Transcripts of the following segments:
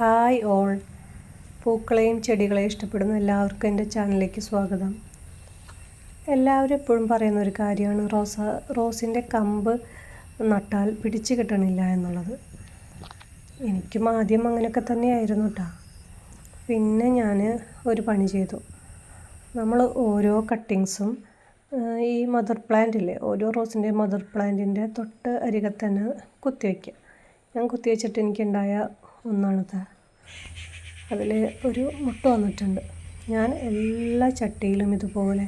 Hi all. പൂക്കളെയും ചെടികളെയും ഇഷ്ടപ്പെടുന്ന എല്ലാവർക്കും എന്റെ ചാനലിലേക്ക് സ്വാഗതം. എല്ലാവരും എപ്പോഴും പറയുന്ന ഒരു കാര്യമാണ് റോസ റോസിന്റെ കമ്പ് നട്ടാൽ പിടിച്ചു കിട്ടണില്ല എന്നുള്ളത്. എനിക്കും ആദ്യം അങ്ങനെയൊക്കെ തന്നെയായിരുന്നു കേട്ടോ പിന്നെ ഞാൻ ഒരു പണി ചെയ്തു. നമ്മൾ ഓരോ കട്ടിങ്സും ഈ മദർ പ്ലാന്റില്ലേ ഓരോ റോസിന്റെ മദർ പ്ലാന്റിന്റെ തൊട്ട് അരികത്തന്നെ തന്നെ കുത്തിവെക്കുക ഞാൻ കുത്തിവെച്ചിട്ട് എനിക്കുണ്ടായ ഒന്നാണിത്. അതിൽ ഒരു മുട്ട വന്നിട്ടുണ്ട്. ഞാൻ എല്ലാ ചട്ടിയിലും ഇതുപോലെ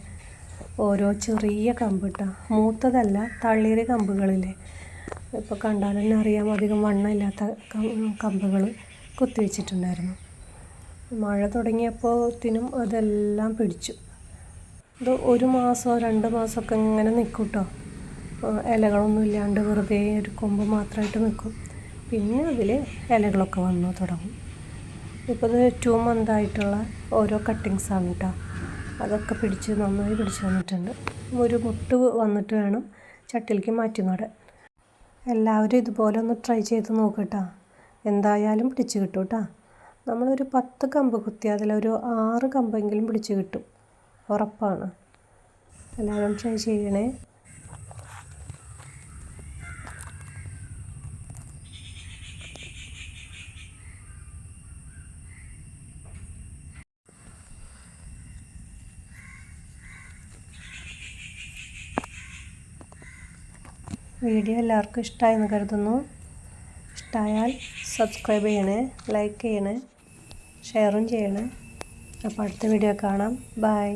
ഓരോ ചെറിയ കമ്പിട്ട. മൂത്തതല്ല തളിര് കമ്പുകളില്ലേ ഇപ്പോൾ കണ്ടാൽ തന്നെ അറിയാം അധികം വണ്ണമില്ലാത്ത കമ്പുകൾ കുത്തിവെച്ചിട്ടുണ്ടായിരുന്നു മഴ തുടങ്ങിയപ്പോൾ തിനും അതെല്ലാം പിടിച്ചു. ഇത് ഒരു മാസമോ രണ്ട് മാസമൊക്കെ ഇങ്ങനെ നിൽക്കും കേട്ടോ ഇലകളൊന്നും ഇല്ലാണ്ട് വെറുതെ ഒരു കൊമ്പ് മാത്രമായിട്ട് നിൽക്കും പിന്നെ അതിൽ ഇലകളൊക്കെ വന്നു തുടങ്ങും. ഇപ്പോൾ ഇത് ടു മന്ത് ആയിട്ടുള്ള ഓരോ കട്ടിങ്സാണ് കേട്ടോ അതൊക്കെ പിടിച്ച് നന്നായി പിടിച്ച് വന്നിട്ടുണ്ട്. ഒരു മുട്ട് വന്നിട്ട് വേണം ചട്ടിലേക്ക് മാറ്റി നടാൻ എല്ലാവരും ഇതുപോലെ ഒന്ന് ട്രൈ ചെയ്ത് നോക്കട്ടോ എന്തായാലും പിടിച്ച് കിട്ടും കേട്ടോ നമ്മളൊരു പത്ത് കമ്പ് കുത്തി അതിലൊരു ആറ് കമ്പെങ്കിലും പിടിച്ച് കിട്ടും. ഉറപ്പാണ്. എല്ലാവരും ട്രൈ ചെയ്യണേ. വീഡിയോ എല്ലാവർക്കും ഇഷ്ടമായെന്ന് കരുതുന്നു. ഇഷ്ടമായാൽ സബ്സ്ക്രൈബ് ചെയ്യണേ ലൈക്ക് ചെയ്യണേ ഷെയറും ചെയ്യണേ. അപ്പോൾ അടുത്ത വീഡിയോ കാണാം. ബൈ